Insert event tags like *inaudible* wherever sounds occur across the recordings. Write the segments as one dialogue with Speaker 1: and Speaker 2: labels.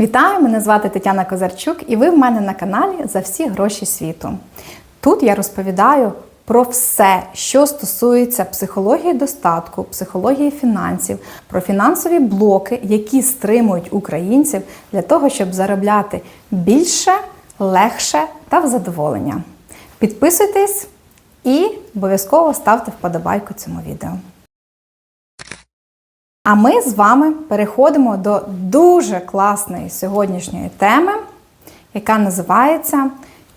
Speaker 1: Вітаю! Мене звати Тетяна Козарчук, і ви в мене на каналі за всі гроші світу. Тут я розповідаю про все, що стосується психології достатку, психології фінансів, про фінансові блоки, які стримують українців для того, щоб заробляти більше, легше та в задоволення. Підписуйтесь і обов'язково ставте вподобайку цьому відео. А ми з вами переходимо до дуже класної сьогоднішньої теми, яка називається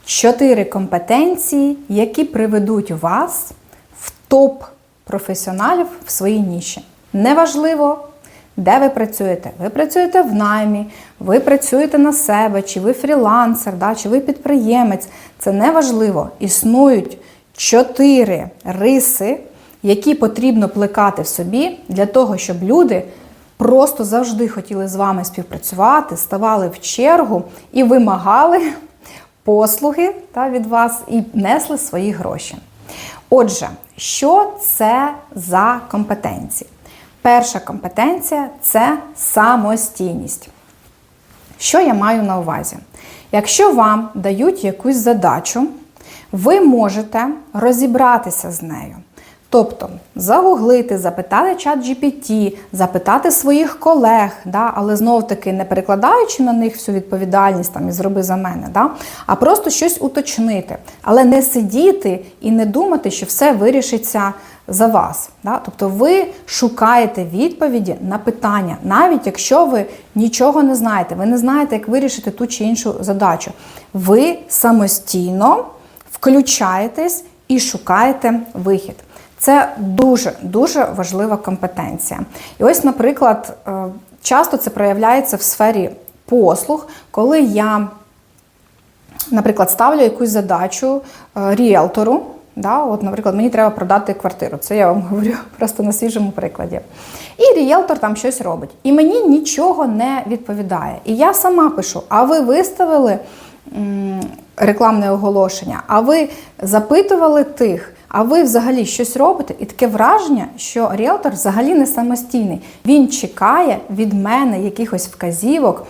Speaker 1: Чотири компетенції, які приведуть вас в топ професіоналів в своїй ніші. Неважливо, де ви працюєте. Ви працюєте в наймі, ви працюєте на себе, чи ви фрілансер, да, чи ви підприємець. Це неважливо. Існують чотири риси, які потрібно плекати в собі для того, щоб люди просто завжди хотіли з вами співпрацювати, ставали в чергу і вимагали *laughs* послуги та, від вас і несли свої гроші. Отже, що це за компетенції? Перша компетенція це самостійність. Що я маю на увазі? Якщо вам дають якусь задачу, ви можете розібратися з нею. Тобто загуглити, запитати чат GPT, запитати своїх колег, да, але знов таки не перекладаючи на них всю відповідальність там, і зроби за мене, да, а просто щось уточнити, але не сидіти і не думати, що все вирішиться за вас. Да? Тобто ви шукаєте відповіді на питання, навіть якщо ви нічого не знаєте, ви не знаєте, як вирішити ту чи іншу задачу. Ви самостійно включаєтесь і шукаєте вихід. Це дуже-дуже важлива компетенція. І ось, наприклад, е, часто це проявляється в сфері послуг, коли я, наприклад, ставлю якусь задачу е, ріелтору. Да, от, Наприклад, мені треба продати квартиру. Це я вам *laughs* говорю просто на свіжому прикладі. І ріелтор там щось робить. І мені нічого не відповідає. І я сама пишу: а ви виставили м, рекламне оголошення, а ви запитували тих. А ви взагалі щось робите, і таке враження, що ріелтор взагалі не самостійний. Він чекає від мене якихось вказівок.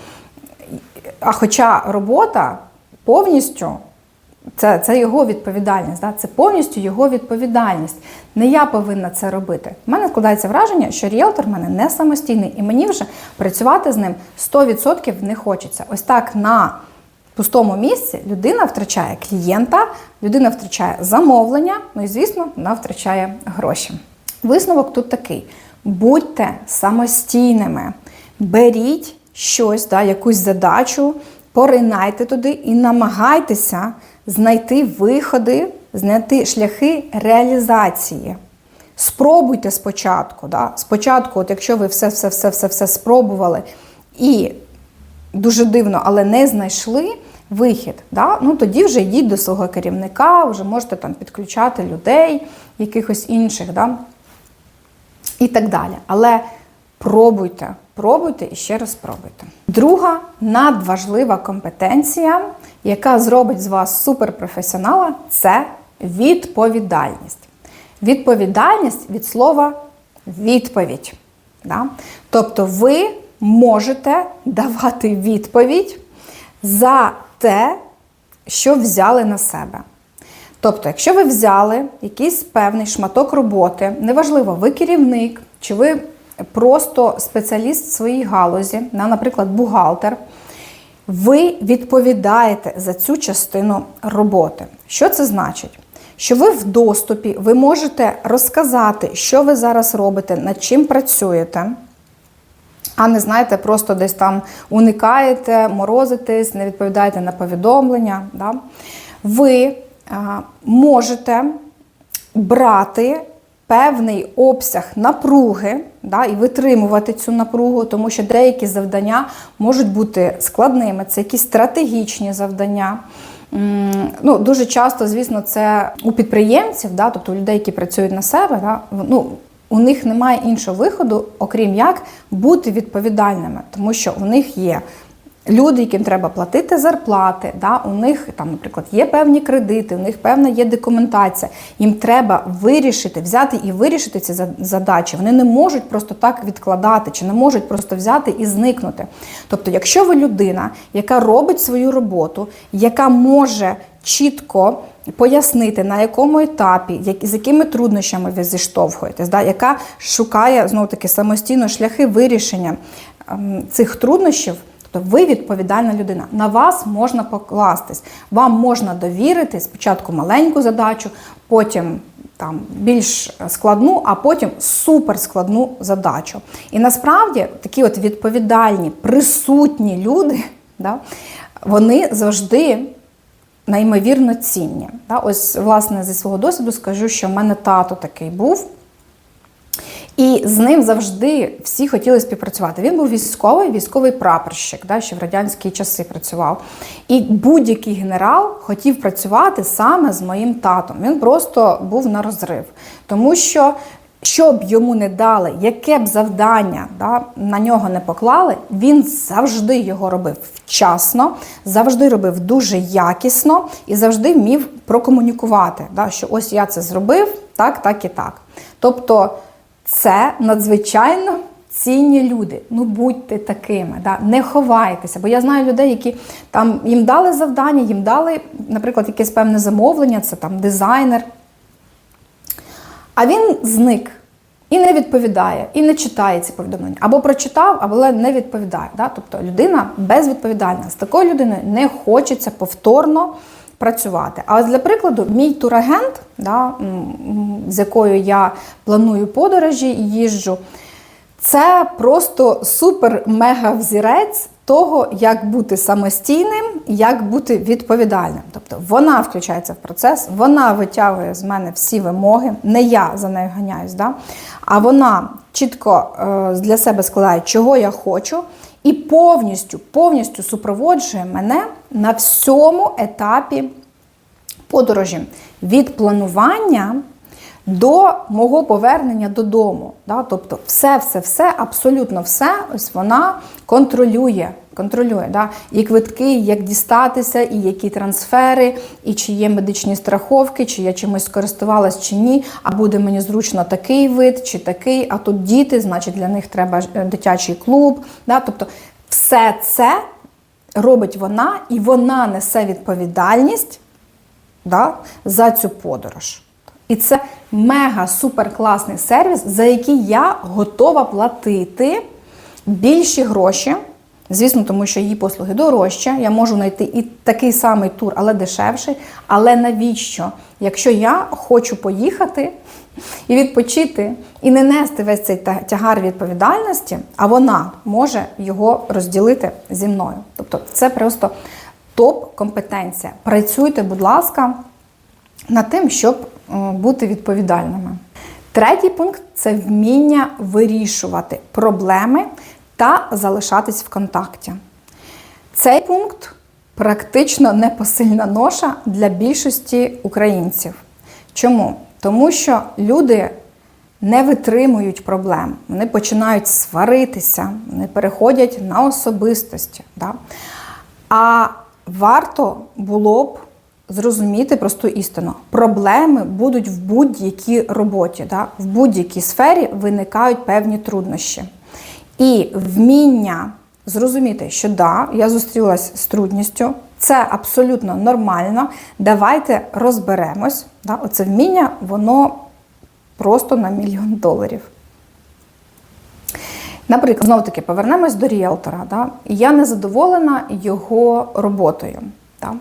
Speaker 1: А хоча робота повністю це це його відповідальність, да? це повністю його відповідальність. Не я повинна це робити. У мене складається враження, що ріелтор в мене не самостійний, і мені вже працювати з ним 100% не хочеться. Ось так на пустому місці людина втрачає клієнта, людина втрачає замовлення, ну і, звісно, вона втрачає гроші. Висновок тут такий: будьте самостійними, беріть щось, да, якусь задачу, поринайте туди і намагайтеся знайти виходи, знайти шляхи реалізації. Спробуйте спочатку. Да? Спочатку, от якщо ви все-все-все-все-все спробували і дуже дивно, але не знайшли вихід, да? ну тоді вже йдіть до свого керівника, вже можете там підключати людей, якихось інших, да? і так далі. Але пробуйте, пробуйте і ще раз пробуйте. Друга надважлива компетенція, яка зробить з вас суперпрофесіонала, це відповідальність. Відповідальність від слова відповідь. Да? Тобто ви можете давати відповідь за те, що взяли на себе. Тобто, якщо ви взяли якийсь певний шматок роботи, неважливо, ви керівник, чи ви просто спеціаліст в своїй галузі, наприклад, бухгалтер, ви відповідаєте за цю частину роботи. Що це значить? Що ви в доступі, ви можете розказати, що ви зараз робите, над чим працюєте. А не знаєте, просто десь там уникаєте, морозитесь, не відповідаєте на повідомлення. Да? Ви а, можете брати певний обсяг напруги да, і витримувати цю напругу, тому що деякі завдання можуть бути складними, це якісь стратегічні завдання. Ну, Дуже часто, звісно, це у підприємців, да, тобто у людей, які працюють на себе, да, ну, у них немає іншого виходу, окрім як бути відповідальними, тому що у них є Люди, яким треба платити зарплати, да, у них там, наприклад, є певні кредити, у них певна є документація. Їм треба вирішити, взяти і вирішити ці задачі. Вони не можуть просто так відкладати, чи не можуть просто взяти і зникнути. Тобто, якщо ви людина, яка робить свою роботу, яка може чітко пояснити, на якому етапі, як- з якими труднощами ви зіштовхуєтесь, да, яка шукає знову таки самостійно шляхи вирішення ем, цих труднощів. Тобто ви відповідальна людина. На вас можна покластись. Вам можна довірити спочатку маленьку задачу, потім там більш складну, а потім суперскладну задачу. І насправді такі от відповідальні, присутні люди, да, вони завжди неймовірно цінні. Ось, власне, зі свого досвіду скажу, що в мене тато такий був. І з ним завжди всі хотіли співпрацювати. Він був військовий, військовий прапорщик, да, ще в радянські часи працював. І будь-який генерал хотів працювати саме з моїм татом. Він просто був на розрив. Тому що, що б йому не дали, яке б завдання да, на нього не поклали, він завжди його робив вчасно, завжди робив дуже якісно і завжди вмів прокомунікувати, да, що ось я це зробив, так, так і так. Тобто це надзвичайно цінні люди. Ну будьте такими, да? не ховайтеся. Бо я знаю людей, які там їм дали завдання, їм дали, наприклад, якесь певне замовлення, це там дизайнер. А він зник і не відповідає, і не читає ці повідомлення. Або прочитав, але не відповідає. Да? Тобто людина безвідповідальна. З такою людиною не хочеться повторно працювати. А ось для прикладу, мій турагент, да, з якою я планую подорожі і їжджу, це просто супер-мега взірець того, як бути самостійним, як бути відповідальним. Тобто вона включається в процес, вона витягує з мене всі вимоги, не я за нею ганяюсь, да? а вона чітко е, для себе складає, чого я хочу, і повністю, повністю супроводжує мене на всьому етапі подорожі від планування до мого повернення додому. Да? Тобто, все, все, все, абсолютно все, ось вона контролює. Контролює да? і квитки, як дістатися, і які трансфери, і чи є медичні страховки, чи я чимось скористувалась чи ні, а буде мені зручно такий вид чи такий, а тут діти, значить для них треба е, дитячий клуб. Да? Тобто все це робить вона, і вона несе відповідальність да, за цю подорож. І це мега супер класний сервіс, за який я готова платити більші гроші. Звісно, тому що її послуги дорожче. Я можу знайти і такий самий тур, але дешевший. Але навіщо? Якщо я хочу поїхати і відпочити, і не нести весь цей тягар відповідальності, а вона може його розділити зі мною. Тобто, це просто топ-компетенція. Працюйте, будь ласка, над тим, щоб е, бути відповідальними. Третій пункт це вміння вирішувати проблеми та залишатись в контакті. Цей пункт практично непосильна ноша для більшості українців. Чому? Тому що люди не витримують проблем, вони починають сваритися, вони переходять на особистості. Да? А варто було б зрозуміти просту істину. Проблеми будуть в будь-якій роботі, да? в будь-якій сфері виникають певні труднощі. І вміння зрозуміти, що да, я зустрілася з трудністю, це абсолютно нормально. Давайте розберемось. Да? Оце вміння, воно просто на мільйон доларів. Наприклад, знову таки повернемось до ріелтора. Да? Я не задоволена його роботою. Да?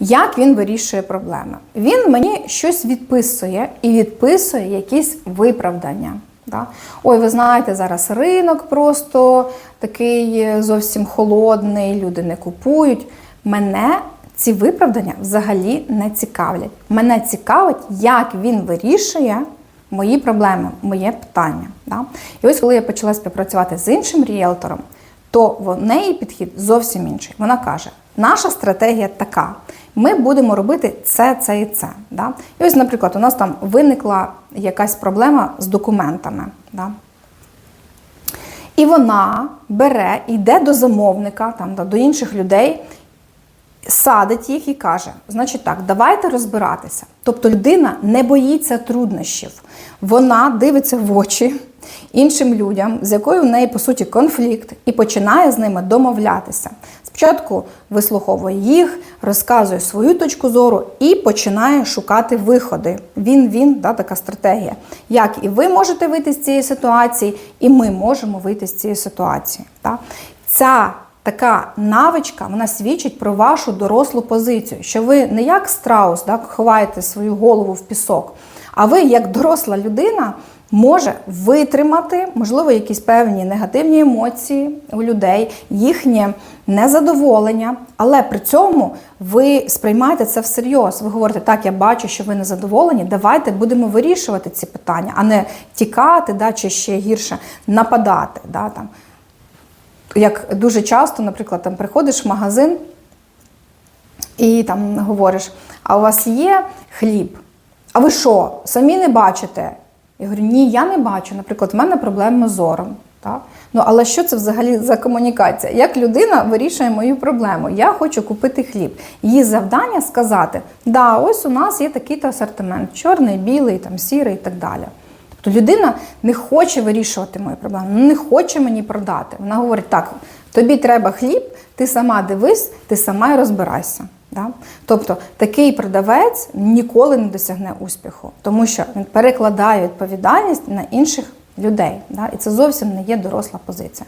Speaker 1: Як він вирішує проблеми? Він мені щось відписує і відписує якісь виправдання. Да? Ой, ви знаєте, зараз ринок просто такий зовсім холодний, люди не купують. Мене ці виправдання взагалі не цікавлять. Мене цікавить, як він вирішує мої проблеми, моє питання. Да? І ось коли я почала співпрацювати з іншим ріелтором, то в неї підхід зовсім інший. Вона каже: наша стратегія така. Ми будемо робити це, це і це. Да? І ось, наприклад, у нас там виникла якась проблема з документами. Да? І вона бере, йде до замовника, там, да, до інших людей, садить їх і каже: значить так, давайте розбиратися. Тобто людина не боїться труднощів, вона дивиться в очі іншим людям, з якою в неї по суті конфлікт, і починає з ними домовлятися. Спочатку вислуховує їх, розказує свою точку зору і починає шукати виходи. Він, він, да, така стратегія. Як і ви можете вийти з цієї ситуації, і ми можемо вийти з цієї ситуації. Да? Ця така навичка вона свідчить про вашу дорослу позицію, що ви не як страус, да, ховаєте свою голову в пісок, а ви, як доросла людина, може витримати, можливо, якісь певні негативні емоції у людей, їхнє незадоволення, але при цьому ви сприймаєте це всерйоз. Ви говорите, так, я бачу, що ви незадоволені, давайте будемо вирішувати ці питання, а не тікати, да, чи ще гірше нападати. Да, там. Як дуже часто, наприклад, там приходиш в магазин і там говориш, а у вас є хліб? А ви що, самі не бачите? Я говорю, ні, я не бачу. Наприклад, в мене проблеми з зором. Так? Ну, але що це взагалі за комунікація? Як людина вирішує мою проблему? Я хочу купити хліб. Її завдання сказати: да, ось у нас є такий-то асортимент: чорний, білий, там, сірий і так далі. Тобто людина не хоче вирішувати мою проблему, не хоче мені продати. Вона говорить: так, тобі треба хліб, ти сама дивись, ти сама і розбирайся. Да? Тобто такий продавець ніколи не досягне успіху, тому що він перекладає відповідальність на інших людей. Да? І це зовсім не є доросла позиція.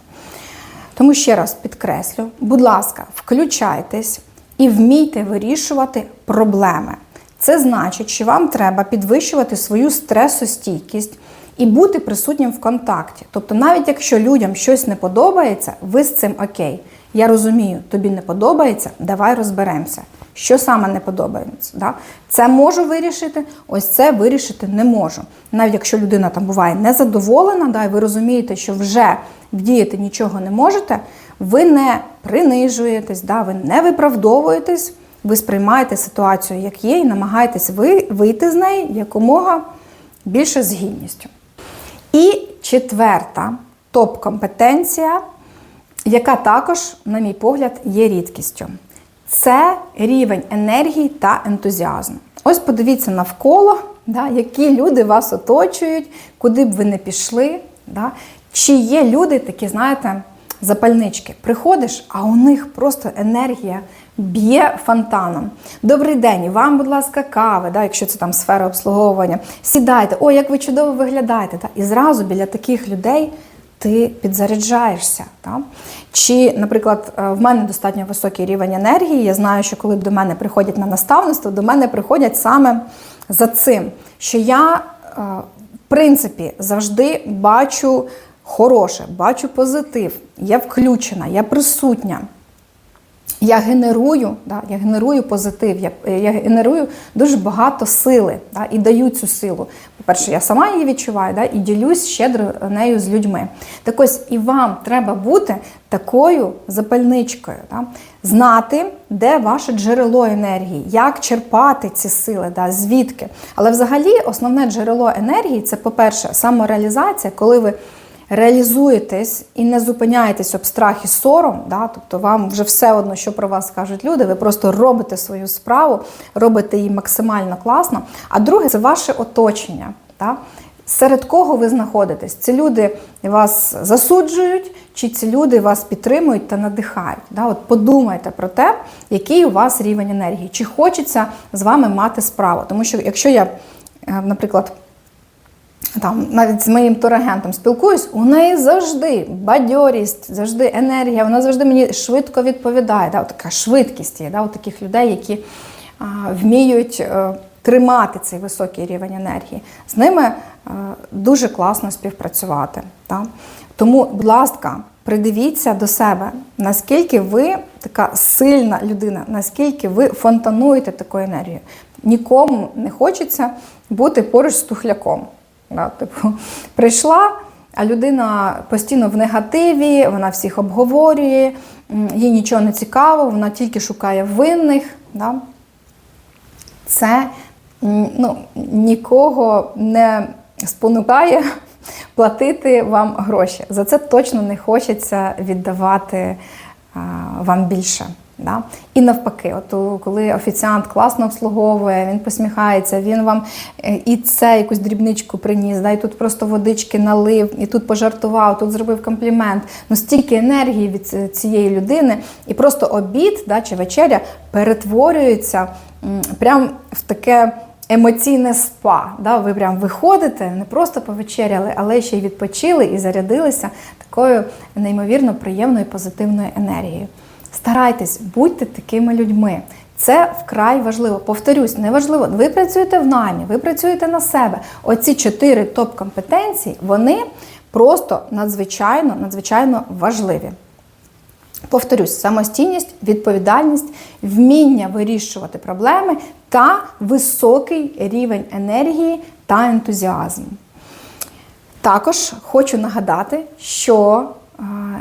Speaker 1: Тому ще раз підкреслю, будь ласка, включайтесь і вмійте вирішувати проблеми. Це значить, що вам треба підвищувати свою стресостійкість і бути присутнім в контакті. Тобто, навіть якщо людям щось не подобається, ви з цим окей. Я розумію, тобі не подобається, давай розберемося. Що саме не подобається? Да? Це можу вирішити, ось це вирішити не можу. Навіть якщо людина там буває незадоволена, да, і ви розумієте, що вже вдіяти нічого не можете, ви не принижуєтесь, да, ви не виправдовуєтесь, ви сприймаєте ситуацію, як є, і намагаєтесь ви, вийти з неї якомога більше з гідністю. І четверта топ-компетенція, яка також, на мій погляд, є рідкістю. Це рівень енергії та ентузіазму. Ось подивіться навколо, да, які люди вас оточують, куди б ви не пішли. Да. Чи є люди такі, знаєте, запальнички? Приходиш, а у них просто енергія б'є фонтаном. Добрий день, вам, будь ласка, кави, да, якщо це там сфера обслуговування. Сідайте, о, як ви чудово виглядаєте. Да. І зразу біля таких людей ти підзаряджаєшся. Так? Чи, наприклад, е, в мене достатньо високий рівень енергії. Я знаю, що коли до мене приходять на наставництво, до мене приходять саме за цим, що я, е, в принципі, завжди бачу хороше, бачу позитив, я включена, я присутня. Я генерую, да, я генерую позитив, я я генерую дуже багато сили да, і даю цю силу. По-перше, я сама її відчуваю да, і ділюсь щедро нею з людьми. Так ось і вам треба бути такою запальничкою, да, знати, де ваше джерело енергії, як черпати ці сили, да, звідки. Але взагалі основне джерело енергії це, по-перше, самореалізація, коли ви реалізуєтесь і не зупиняєтесь об страх і сором, да, тобто вам вже все одно, що про вас скажуть люди, ви просто робите свою справу, робите її максимально класно. А друге це ваше оточення. Да. Серед кого ви знаходитесь? Ці люди вас засуджують, чи ці люди вас підтримують та надихають. Да? От Подумайте про те, який у вас рівень енергії, чи хочеться з вами мати справу. Тому що якщо я, е, наприклад, там навіть з моїм турагентом спілкуюсь, у неї завжди бадьорість, завжди енергія, вона завжди мені швидко відповідає. Да, така швидкість є да, от таких людей, які а, вміють а, е, тримати цей високий рівень енергії. З ними а, дуже класно співпрацювати. Да. Тому, будь ласка, придивіться до себе, наскільки ви така сильна людина, наскільки ви фонтануєте такою енергією. Нікому не хочеться бути поруч з тухляком. Да, типу, *laughs* Прийшла, а людина постійно в негативі, вона всіх обговорює, їй нічого не цікаво, вона тільки шукає винних. Да. Це ну, нікого не спонукає *laughs* платити вам гроші. За це точно не хочеться віддавати а, вам більше. Да? І навпаки, от коли офіціант класно обслуговує, він посміхається, він вам е, і це якусь дрібничку приніс, да? і тут просто водички налив, і тут пожартував, тут зробив комплімент. Ну стільки енергії від цієї людини, і просто обід да, чи вечеря перетворюється прям в таке. Емоційне спа, да? ви прям виходите, не просто повечеряли, але ще й відпочили і зарядилися такою неймовірно приємною позитивною енергією. Старайтесь, будьте такими людьми. Це вкрай важливо. Повторюсь, неважливо. Ви працюєте в наймі, ви працюєте на себе. Оці чотири топ-компетенції, вони просто надзвичайно, надзвичайно важливі. Повторюсь, самостійність, відповідальність, вміння вирішувати проблеми та високий рівень енергії та ентузіазму. Також хочу нагадати, що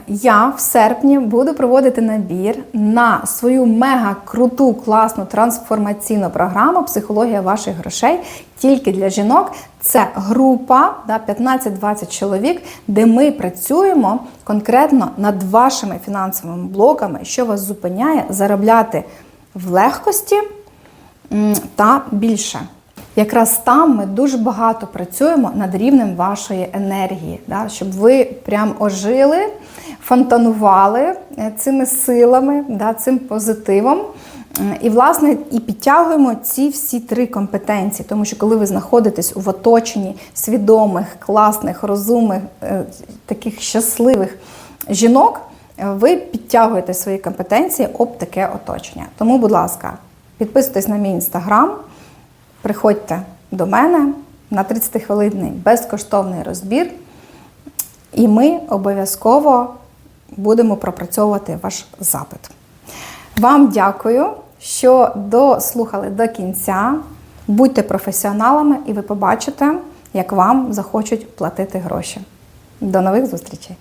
Speaker 1: я в серпні буду проводити набір на свою мега круту, класну трансформаційну програму Психологія ваших грошей тільки для жінок. Це група да, 15-20 чоловік, де ми працюємо конкретно над вашими фінансовими блоками, що вас зупиняє заробляти в легкості та більше. Якраз там ми дуже багато працюємо над рівнем вашої енергії, да, щоб ви прям ожили, фонтанували е, цими силами, да, цим позитивом. І, власне, і підтягуємо ці всі три компетенції, тому що коли ви знаходитесь в оточенні свідомих, класних, розумних, е, таких щасливих жінок, е, ви підтягуєте свої компетенції об таке оточення. Тому, будь ласка, підписуйтесь на мій інстаграм. Приходьте до мене на 30-хвилинний безкоштовний розбір, і ми обов'язково будемо пропрацьовувати ваш запит. Вам дякую, що дослухали до кінця. Будьте професіоналами, і ви побачите, як вам захочуть платити гроші. До нових зустрічей!